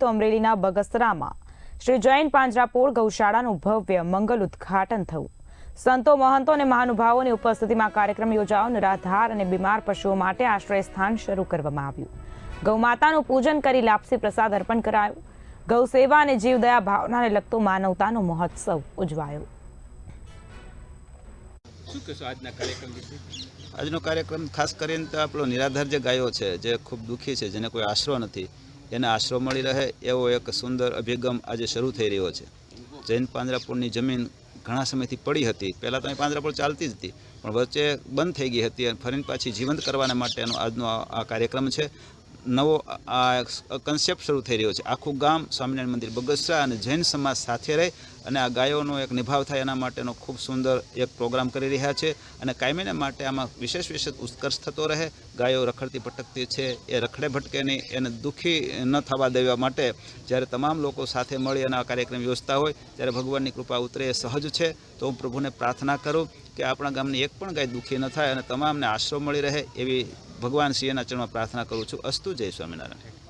તો અમરેલીના બગસરામાં. શ્રી જૈન પાંજરાપોળ ગૌશાળાનું ભવ્ય મંગલ ઉદ્ઘાટન થયું. સંતો મહંતો અને મહાનુભાવોની ઉપસ્થિતિમાં કાર્યક્રમ યોજાયો નિરાધાર અને બીમાર પશુઓ માટે આશ્રય સ્થાન શરૂ કરવામાં આવ્યું. ગૌમાતાનું પૂજન કરી લાપસી પ્રસાદ અર્પણ કરાયો. ગૌ સેવા અને જીવદયા ભાવનાને લગતો માનવતાનો મહોત્સવ ઉજવાયો. શું કહેશો આજના કાર્યક્રમ વિશે? આજનો કાર્યક્રમ ખાસ કરીને આપણો નિરાધાર જે ગાયો છે જે ખૂબ દુઃખી છે જેને કોઈ આશરો નથી એને આશરો મળી રહે એવો એક સુંદર અભિગમ આજે શરૂ થઈ રહ્યો છે. જૈન પાંજરાપોળની જમીન ઘણા સમયથી પડી હતી. પહેલાં તો અહીં પાંજરાપોળ ચાલતી જ હતી, પણ વચ્ચે બંધ થઈ ગઈ હતી અને ફરીને પાછી જીવંત કરવાના માટેનો આજનો આ કાર્યક્રમ છે. નવો આ કન્સેપ્ટ શરૂ થઈ રહ્યો છે. આખું ગામ સ્વામિનારાયણ મંદિર બગસરા અને જૈન સમાજ સાથે રહે અને આ ગાયોનો એક નિભાવ થાય એના માટેનો ખૂબ સુંદર એક પ્રોગ્રામ કરી રહ્યા છે અને કાયમીને માટે આમાં વિશેષ વિશેષ ઉત્કર્ષ થતો રહે. ગાયો રખડતી ભટકતી છે, એ રખડે ભટકે નહીં, એને દુઃખી ન થવા દેવા માટે જ્યારે તમામ લોકો સાથે મળી અને આ કાર્યક્રમ યોજતા હોય, ત્યારે ભગવાનની કૃપા ઉતરે એ સહજ છે. તો હું પ્રભુને પ્રાર્થના કરું કે આપણા ગામની એક પણ ગાય દુઃખી ન થાય અને તમામને આશરો મળી રહે એવી ભગવાન સિંહના ચરણમાં પ્રાર્થના કરું છું. અસ્તુ જય સ્વામિનારાયણ.